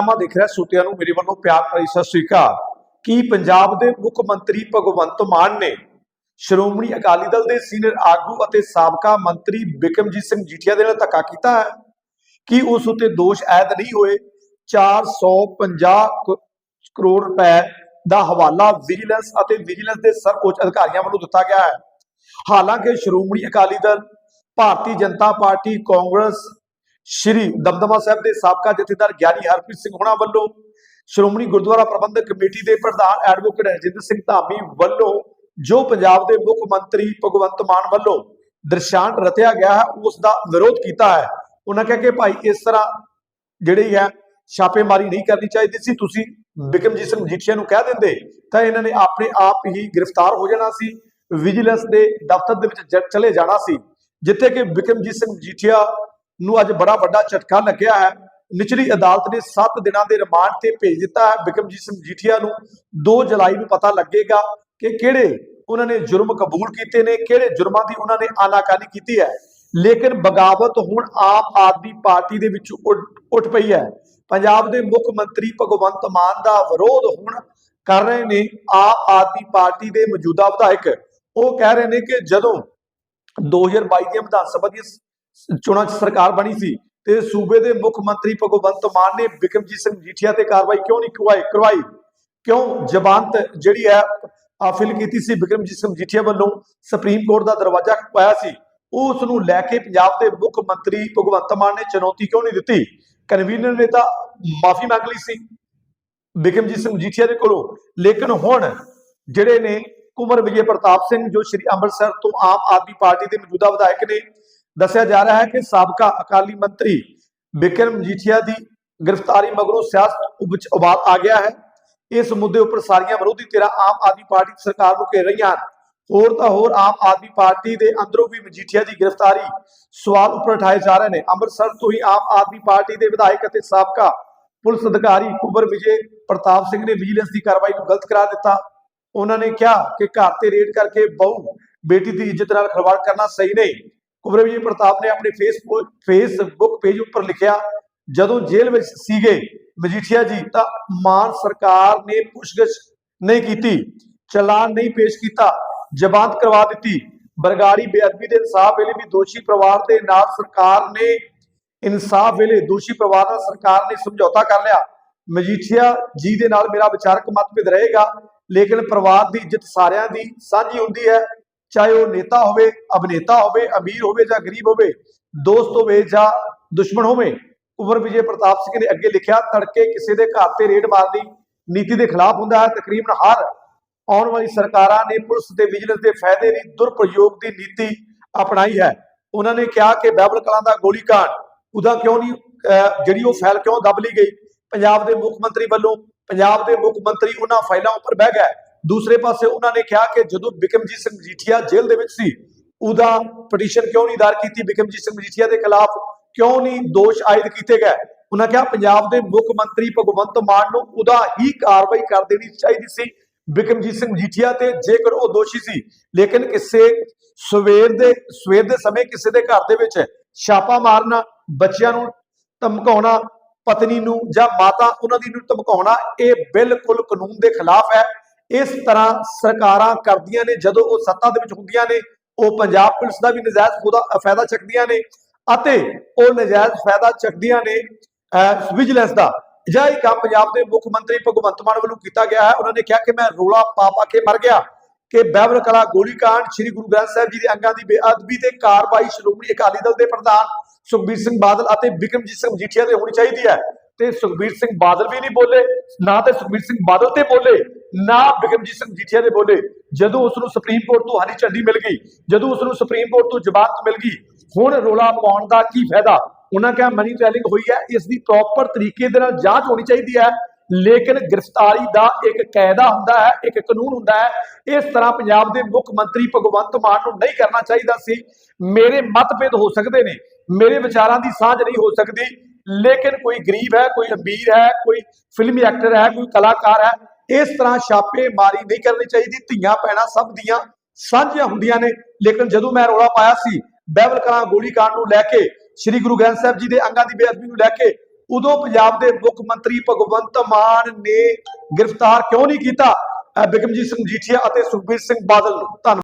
ਨਾਮਾ ਦੇਖ ਰਿਹਾ ਸੂਤਿਆਂ ਨੂੰ, ਮੇਰੇ ਵੱਲੋਂ ਪਿਆਰ ਭਰੀ ਸਤਿ ਸ੍ਰੀ ਅਕਾਲ। ਕੀ ਪੰਜਾਬ ਦੇ ਮੁੱਖ ਮੰਤਰੀ ਭਗਵੰਤ ਮਾਨ ਨੇ ਸ਼੍ਰੋਮਣੀ ਅਕਾਲੀ ਦਲ ਦੇ ਸੀਨੀਅਰ ਆਗੂ ਅਤੇ ਸਾਬਕਾ ਮੰਤਰੀ ਬਿਕਮਜੀਤ ਸਿੰਘ ਜੀਠੀਆ ਦੇ ਨਾਲ ਧੱਕਾ ਕੀਤਾ ਹੈ? ਕੀ ਉਸ ਉਤੇ ਦੋਸ਼ ਆਇਦ ਨਹੀਂ ਹੋਏ? 450 ਕ- ਕਰੋੜ ਰੁਪਏ ਦਾ ਹਵਾਲਾ ਵਿਜੀਲੈਂਸ ਅਤੇ ਵਿਜੀਲੈਂਸ ਦੇ ਸਰਵਉੱਚ ਅਧਿਕਾਰੀਆਂ ਵੱਲੋਂ ਦਿੱਤਾ ਗਿਆ ਹੈ। ਹਾਲਾਂਕਿ ਸ਼੍ਰੋਮਣੀ ਅਕਾਲੀ ਦਲ, ਭਾਰਤੀ ਜਨਤਾ ਪਾਰਟੀ, ਕਾਂਗਰਸ ਸ਼੍ਰੀ ਦਮਦਮਾ ਸਾਹਿਬ ਦੇ ਸਾਬਕਾ ਜਥੇਦਾਰ ਗਿਆਨੀ ਹਰਪ੍ਰੀਤ ਸਿੰਘ ਹੋਣਾ ਵੱਲੋਂ ਸ਼੍ਰੋਮਣੀ ਗੁਰਦੁਆਰਾ ਪ੍ਰਬੰਧਕ ਕਮੇਟੀ ਦੇ ਪ੍ਰਧਾਨ ਐਡਵੋਕੇਟ ਰਜਿੰਦਰ ਸਿੰਘ ਧਾਮੀ ਵੱਲੋਂ ਜੋ ਪੰਜਾਬ ਦੇ ਮੁੱਖ ਮੰਤਰੀ ਭਗਵੰਤ ਮਾਨ ਵੱਲੋਂ ਦਰਸ਼ਾਂਤ ਰਤਿਆ ਗਿਆ ਹੈ, ਉਸ ਦਾ ਵਿਰੋਧ ਕੀਤਾ ਹੈ। ਉਹਨਾਂ ਕਿਹਾ ਕਿ ਭਾਈ ਇਸ ਤਰ੍ਹਾਂ ਜਿਹੜੀ ਹੈ, ਛਾਪੇਮਾਰੀ ਨਹੀਂ ਕਰਨੀ ਚਾਹੀਦੀ ਸੀ। ਤੁਸੀਂ ਬਿਕਮਜੀਤ ਸਿੰਘ ਮਜੀਠੀਆ ਨੂੰ ਕਹਿ ਦਿੰਦੇ ਤਾਂ ਇਹਨਾਂ ਨੇ ਆਪਣੇ ਆਪ ਹੀ ਗ੍ਰਿਫਤਾਰ ਹੋ ਜਾਣਾ ਸੀ, ਵਿਜੀਲੈਂਸ ਦੇ ਦਫ਼ਤਰ ਦੇ ਵਿੱਚ ਚਲੇ ਜਾਣਾ ਸੀ, ਜਿੱਥੇ ਕਿ ਬਿਕਮਜੀਤ ਸਿੰਘ ਮਜੀਠੀਆ ਨੂੰ ਅੱਜ ਬੜਾ ਵੱਡਾ ਝਟਕਾ ਲੱਗਿਆ ਹੈ। ਨਿਚਲੀ ਅਦਾਲਤ ਨੇ 7 ਦਿਨਾਂ ਦੇ ਰਿਮਾਂਡ ਤੇ ਭੇਜ ਦਿੱਤਾ ਹੈ। ਬਿਕਮਜੀਤ ਸਿੰਘ ਮਜੀਠੀਆ ਨੂੰ 2 ਜੁਲਾਈ ਨੂੰ ਪਤਾ ਲੱਗੇਗਾ ਕਿ ਕਿਹੜੇ ਉਹਨਾਂ ਨੇ ਜੁਰਮ ਕਬੂਲ ਕੀਤੇ ਨੇ, ਕਿਹੜੇ ਜੁਰਮਾਂ ਦੀ ਉਹਨਾਂ ਨੇ ਆਨਾਕਾਨੀ ਕੀਤੀ ਹੈ। ਲੇਕਿਨ ਬਗਾਵਤ ਹੁਣ ਆਮ ਆਦਮੀ ਪਾਰਟੀ ਦੇ ਵਿੱਚ ਉੱਠ- ਪਈ ਹੈ। ਪੰਜਾਬ ਦੇ ਮੁੱਖ ਮੰਤਰੀ ਭਗਵੰਤ ਮਾਨ ਦਾ ਵਿਰੋਧ ਹੁਣ ਕਰ ਰਹੇ ਨੇ ਆਮ ਆਦਮੀ ਪਾਰਟੀ ਦੇ ਮੌਜੂਦਾ ਵਿਧਾਇਕ। ਉਹ ਕਹਿ ਰਹੇ ਨੇ ਕਿ ਜਦੋਂ 2022 ਦੀਆਂ ਵਿਧਾਨ ਸਭਾ ਦੀਆਂ ਚੋਣਾਂ 'ਚ ਸਰਕਾਰ ਬਣੀ ਸੀ ਤੇ ਸੂਬੇ ਦੇ ਮੁੱਖ ਮੰਤਰੀ ਭਗਵੰਤ ਮਾਨ ਨੇ ਬਿਕਮਜੀਤ ਸਿੰਘ ਜੀਠੀਆ ਤੇ ਕਾਰਵਾਈ ਕਿਉਂ ਨਹੀਂ ਕਰਵਾਈ ਕਰਵਾਈ? ਕਿਉਂ ਜ਼ਮਾਨਤ ਜਿਹੜੀ ਹੈ ਆਫਿਲ ਕੀਤੀ ਸੀ ਬਿਕਰਮਜੀਤ ਸਿੰਘ ਜੀਠੀਆ ਵੱਲੋਂ? ਸੁਪਰੀਮ ਕੋਰਟ ਦਾ ਦਰਵਾਜ਼ਾ ਖੁਆਇਆ ਸੀ। ਉਸ ਨੂੰ ਲੈ ਕੇ ਪੰਜਾਬ ਦੇ ਮੁੱਖ ਮੰਤਰੀ ਭਗਵੰਤ ਮਾਨ ਨੇ ਚੁਣੌਤੀ ਕਿਉਂ ਨਹੀਂ ਦਿੱਤੀ? ਕਨਵੀਨਰ ਨੇ ਤਾਂ ਮਾਫੀ ਮੰਗ ਲਈ ਸੀ ਬਿਕਰਮਜੀਤ ਸਿੰਘ ਜੀਠੀਆ ਦੇ ਕੋਲੋਂ। ਲੇਕਿਨ ਹੁਣ ਜਿਹੜੇ ਨੇ ਕੁਮਰ ਵਿਜੇ ਪ੍ਰਤਾਪ ਸਿੰਘ ਜੋ ਸ਼੍ਰੀ ਅੰਮ੍ਰਿਤਸਰ ਤੋਂ ਆਮ ਆਦਮੀ ਪਾਰਟੀ ਦੇ ਮੌਜੂਦਾ ਵਿਧਾਇਕ ਨੇ ਦੱਸਿਆ ਜਾ ਰਿਹਾ ਹੈ ਕਿ ਸਾਬਕਾ ਅਕਾਲੀ ਮੰਤਰੀ ਬਿਕਰਮ ਜੀਠੀਆ ਦੀ ਗ੍ਰਿਫਤਾਰੀ ਮਗਰੋਂ ਸਿਆਸਤ ਵਿੱਚ ਉਬਾਲ ਆ ਗਿਆ ਹੈ। ਇਸ ਮੁੱਦੇ ਉੱਪਰ ਸਾਰੀਆਂ ਵਿਰੋਧੀ ਧਿਰਾਂ ਆਮ ਆਦਮੀ ਪਾਰਟੀ ਦੀ ਸਰਕਾਰ ਨੂੰ ਘੇਰ ਰਹੀਆਂ ਹਨ। ਹੋਰ ਤਾਂ ਹੋਰ ਆਮ ਆਦਮੀ ਪਾਰਟੀ ਦੇ ਅੰਦਰੋਂ ਵੀ ਮਜੀਠੀਆ ਦੀ ਗ੍ਰਿਫਤਾਰੀ ਸਵਾਲ ਉੱਪਰ ਉਠਾਏ ਜਾ ਰਹੇ ਨੇ। ਅੰਮ੍ਰਿਤਸਰ ਤੋਂ ਹੀ ਆਮ ਆਦਮੀ ਪਾਰਟੀ ਦੇ ਵਿਧਾਇਕ ਅਤੇ ਸਾਬਕਾ ਪੁਲਿਸ ਅਧਿਕਾਰੀ ਕੁਬਰ ਵਿਜੇ ਪ੍ਰਤਾਪ ਸਿੰਘ ਨੇ ਵਿਜੀਲੈਂਸ ਦੀ ਕਾਰਵਾਈ ਨੂੰ ਗਲਤ ਕਰਾਰ ਦਿੱਤਾ। ਉਹਨਾਂ ਨੇ ਕਿਹਾ ਕਿ ਘਰ ਤੇ ਰੇਡ ਕਰਕੇ ਬਹੂ ਬੇਟੀ ਦੀ ਇੱਜ਼ਤ ਨਾਲ ਖਿਲਵਾੜ ਕਰਨਾ ਸਹੀ ਨਹੀਂ। ਕੁਬਰ ਵਿਜੇ ਪ੍ਰਤਾਪ ਨੇ ਆਪਣੇ ਫੇਸਬੁੱਕ ਫੇਸਬੁੱਕ ਪੇਜ ਉੱਪਰ ਲਿਖਿਆ, ਜਦੋਂ ਜੇਲ੍ਹ ਵਿੱਚ ਸੀਗੇ ਮਜੀਠੀਆ ਜੀ, ਤਾਂ ਮਾਨ ਸਰਕਾਰ ਨੇ ਪੁੱਛਗਿੱਛ ਨਹੀਂ ਕੀਤੀ, ਚਲਾਨ ਨਹੀਂ ਪੇਸ਼ ਕੀਤਾ, ਜ਼ਮਾਨਤ ਕਰਵਾ ਦਿੱਤੀ। ਬਰਗਾੜੀ ਬੇਅਦਬੀ ਦੇ ਇਨਸਾਫ ਵੇਲੇ ਵੀ ਦੋਸ਼ੀ ਪਰਿਵਾਰ ਦੇ ਨਾਲ ਸਰਕਾਰ ਨੇ ਇਨਸਾਫ ਵੇਲੇ ਦੋਸ਼ੀ ਪਰਿਵਾਰ ਨਾਲ ਸਰਕਾਰ ਨੇ ਸਮਝੌਤਾ ਕਰ ਲਿਆ। ਮਜੀਠੀਆ ਜੀ ਦੇ ਨਾਲ ਮੇਰਾ ਵਿਚਾਰਕ ਮਤਭੇਦ ਰਹੇਗਾ, ਲੇਕਿਨ ਪਰਿਵਾਰ ਦੀ ਇੱਜ਼ਤ ਸਾਰਿਆਂ ਦੀ ਸਾਂਝੀ ਹੁੰਦੀ ਹੈ। ਚਾਹੇ ਉਹ ਨੇਤਾ ਹੋਵੇ, ਅਭਿਨੇਤਾ ਹੋਵੇ, ਅਮੀਰ ਹੋਵੇ ਜਾਂ ਗਰੀਬ ਹੋਵੇ, ਦੋਸਤ ਹੋਵੇ ਜਾਂ ਦੁਸ਼ਮਣ ਹੋਵੇ, ਕੁਵਰ ਵਿਜੇ ਪ੍ਰਤਾਪ ਸਿੰਘ ਨੇ ਅੱਗੇ ਲਿਖਿਆ, ਤੜਕੇ ਕਿਸੇ ਦੇ ਘਰ ਤੇ ਰੇਡ ਮਾਰਨੀ ਨੀਤੀ ਦੇ ਖਿਲਾਫ ਹੁੰਦਾ ਹੈ, ਤਕਰੀਬਨ ਹਰ ਆਉਣ ਵਾਲੀ ਸਰਕਾਰਾਂ ਨੇ ਪੁਲਿਸ ਤੇ ਵਿਜੀਲੈਂਸ ਦੇ ਫਾਇਦੇ ਲਈ ਦੁਰਪ੍ਰਯੋਗ ਦੀ ਨੀਤੀ ਅਪਣਾਈ ਹੈ। ਉਹਨਾਂ ਨੇ ਕਿਹਾ ਕਿ ਬਾਬਲ ਕਲਾਂ ਦਾ ਗੋਲੀਕਾਂਡ, ਉਹਦਾ ਕਿਉਂ ਨਹੀਂ ਜਿਹੜੀ ਉਹ ਫਾਈਲ ਕਿਉਂ ਦਬ ਲਈ ਗਈ? ਪੰਜਾਬ ਦੇ ਮੁੱਖ ਮੰਤਰੀ ਵੱਲੋਂ, ਪੰਜਾਬ ਦੇ ਮੁੱਖ ਮੰਤਰੀ ਉਹਨਾਂ ਫਾਈਲਾਂ ਉੱਪਰ ਬਹਿ ਗਏ। ਦੂਸਰੇ ਪਾਸੇ ਉਹਨਾਂ ਨੇ ਕਿਹਾ ਕਿ ਜਦੋਂ ਬਿਕਮਜੀਤ ਸਿੰਘ ਮਜੀਠੀਆ ਜੇਲ੍ਹ ਦੇ ਵਿੱਚ ਸੀ, ਉਹਦਾ ਪਟੀਸ਼ਨ ਕਿਉਂ ਨਹੀਂ ਦਾਇਰ ਕੀਤੀ? ਬਿਕਮਜੀਤ ਸਿੰਘ ਮਜੀਠੀਆ ਦੇ ਖਿਲਾਫ ਕਿਉਂ ਨਹੀਂ ਦੋਸ਼ ਆਇਦ ਕੀਤੇ ਗਏ? ਉਹਨਾਂ ਕਿਹਾ, ਪੰਜਾਬ ਦੇ ਮੁੱਖ ਮੰਤਰੀ ਭਗਵੰਤ ਮਾਨ ਨੂੰ ਉਹਦਾ ਹੀ ਕਾਰਵਾਈ ਕਰ ਦੇਣੀ ਚਾਹੀਦੀ ਸੀ ਬਿਕਮਜੀਤ ਸਿੰਘ ਮਜੀਠੀਆ ਤੇ ਜੇਕਰ ਉਹ ਦੋਸ਼ੀ ਸੀ। ਲੇਕਿਨ ਕਿਸੇ ਸਵੇਰ ਦੇ ਸਵੇਰ ਦੇ ਸਮੇਂ ਕਿਸੇ ਦੇ ਘਰ ਦੇ ਵਿੱਚ ਛਾਪਾ ਮਾਰਨਾ, ਬੱਚਿਆਂ ਨੂੰ ਧਮਕਾਉਣਾ, ਪਤਨੀ ਨੂੰ ਜਾਂ ਮਾਤਾ ਉਹਨਾਂ ਦੀ ਨੂੰ ਧਮਕਾਉਣਾ, ਇਹ ਬਿਲਕੁਲ ਕਾਨੂੰਨ ਦੇ ਖਿਲਾਫ ਹੈ। ਇਸ ਤਰ੍ਹਾਂ ਸਰਕਾਰਾਂ ਕਰਦੀਆਂ ਨੇ, ਜਦੋਂ ਉਹ ਸੱਤਾ ਦੇ ਵਿੱਚ ਹੁੰਦੀਆਂ ਨੇ, ਉਹ ਪੰਜਾਬ ਪੁਲਿਸ ਦਾ ਵੀ ਨਜਾਇਜ਼ ਫਾਇਦਾ ਫਾਇਦਾ ਚੱਕਦੀਆਂ ਨੇ ਅਤੇ ਉਹ ਨਜਾਇਜ਼ ਫਾਇਦਾ ਚੱਕਦੀਆਂ ਨੇ ਵਿਜੀਲੈਂਸ ਦਾ। ਜਿਹੜਾ ਕੰਮ ਪੰਜਾਬ ਦੇ ਮੁੱਖ ਮੰਤਰੀ ਭਗਵੰਤ ਮਾਨ ਵੱਲੋਂ ਕੀਤਾ ਗਿਆ ਹੈ। ਉਹਨਾਂ ਨੇ ਕਿਹਾ ਕਿ ਮੈਂ ਰੋਲਾ ਪਾ ਪਾ ਕੇ ਮਰ ਗਿਆ ਕਿ ਬਹਿਬਲ ਕਲਾ ਗੋਲੀकांड ਸ੍ਰੀ ਗੁਰੂ ਗ੍ਰੰਥ ਸਾਹਿਬ ਜੀ ਦੇ ਅੰਗਾਂ ਦੀ ਬੇਅਦਬੀ ਤੇ ਕਾਰਵਾਈ ਸ਼੍ਰੋਮਣੀ ਅਕਾਲੀ ਦਲ ਦੇ ਪ੍ਰਧਾਨ ਸੁਖਬੀਰ ਸਿੰਘ ਬਾਦਲ ਅਤੇ ਬਿਕਰਮਜੀਤ ਸਿੰਘ ਮਜੀਠੀਆ ਦੇ ਹੋਣੀ ਚਾਹੀਦੀ ਹੈ। ਤੇ ਸੁਖਬੀਰ ਸਿੰਘ ਬਾਦਲ ਵੀ ਨਹੀਂ ਬੋਲੇ, ਨਾ ਤੇ ਸੁਖਬੀਰ ਸਿੰਘ ਬਾਦਲ ਤੇ ਬੋਲੇ, ਨਾ ਬਿਕਰਮਜੀਤ ਸਿੰਘ ਮਜੀਠੀਆ ਦੇ ਬੋਲੇ। ਜਦੋਂ ਉਸ ਨੂੰ ਸੁਪਰੀਮ ਕੋਰਟ ਤੋਂ ਹਰੀ ਝੰਡੀ ਮਿਲ ਗਈ, ਜਦੋਂ ਉਸ ਨੂੰ ਸੁਪਰੀਮ ਕੋਰਟ ਤੋਂ ਜ਼ਮਾਨਤ ਮਿਲ ਗਈ, ਹੁਣ ਰੋਲਾ ਪਾਉਣ ਦਾ ਕੀ ਫਾਇਦਾ? ਉਹਨਾਂ ਕਿਹਾ ਮਨੀ ਟ੍ਰੈਲਿੰਗ ਹੋਈ ਹੈ, ਇਸ ਦੀ ਪ੍ਰੋਪਰ ਤਰੀਕੇ ਦੇ ਨਾਲ ਜਾਂਚ ਹੋਣੀ ਚਾਹੀਦੀ ਹੈ। ਲੇਕਿਨ ਗ੍ਰਿਫਤਾਰੀ ਦਾ ਇੱਕ ਕਾਇਦਾ ਹੁੰਦਾ ਹੈ, ਇੱਕ ਕਾਨੂੰਨ ਹੁੰਦਾ ਹੈ। ਇਸ ਤਰ੍ਹਾਂ ਪੰਜਾਬ ਦੇ ਮੁੱਖ ਮੰਤਰੀ ਭਗਵੰਤ ਮਾਨ ਨੂੰ ਨਹੀਂ ਕਰਨਾ ਚਾਹੀਦਾ ਸੀ। ਮੇਰੇ ਮਤਭੇਦ ਹੋ ਸਕਦੇ ਨੇ, ਮੇਰੇ ਵਿਚਾਰਾਂ ਦੀ ਸਾਂਝ ਨਹੀਂ ਹੋ ਸਕਦੀ। ਲੇਕਿਨ ਕੋਈ ਗਰੀਬ ਹੈ, ਕੋਈ ਅਮੀਰ ਹੈ, ਕੋਈ ਫਿਲਮੀ ਐਕਟਰ ਹੈ, ਕੋਈ ਕਲਾਕਾਰ ਹੈ, ਇਸ ਤਰ੍ਹਾਂ ਛਾਪੇ ਮਾਰੀ ਨਹੀਂ ਕਰਨੀ ਚਾਹੀਦੀ, ਧੀਆਂ ਪੈਣਾ ਸਭ ਦੀਆਂ ਸਾਂਝੀਆਂ ਹੁੰਦੀਆਂ ਨੇ। ਲੇਕਿਨ ਜਦੋਂ ਮੈਂ ਰੌਲਾ ਪਾਇਆ ਸੀ ਬਾਈਬਲ ਕਲਾਂ ਗੋਲੀकांड ਨੂੰ ਲੈ ਕੇ, ਸ੍ਰੀ ਗੁਰੂ ਗ੍ਰੰਥ ਸਾਹਿਬ ਜੀ ਦੇ ਅੰਗਾਂ ਦੀ ਬੇਅਦਬੀ ਨੂੰ ਲੈ ਕੇ, ਉਦੋਂ ਪੰਜਾਬ ਦੇ ਮੁੱਖ ਮੰਤਰੀ ਭਗਵੰਤ ਮਾਨ ਨੇ ਗ੍ਰਿਫਤਾਰ ਕਿਉਂ ਨਹੀਂ ਕੀਤਾ? ਅਹ ਬਿਕਮਜੀਤ ਸਿੰਘ ਮਜੀਠੀਆ ਅਤੇ ਸੁਖਬੀਰ ਸਿੰਘ ਬਾਦਲ ਨੂੰ ਧੰਨਵਾਦ।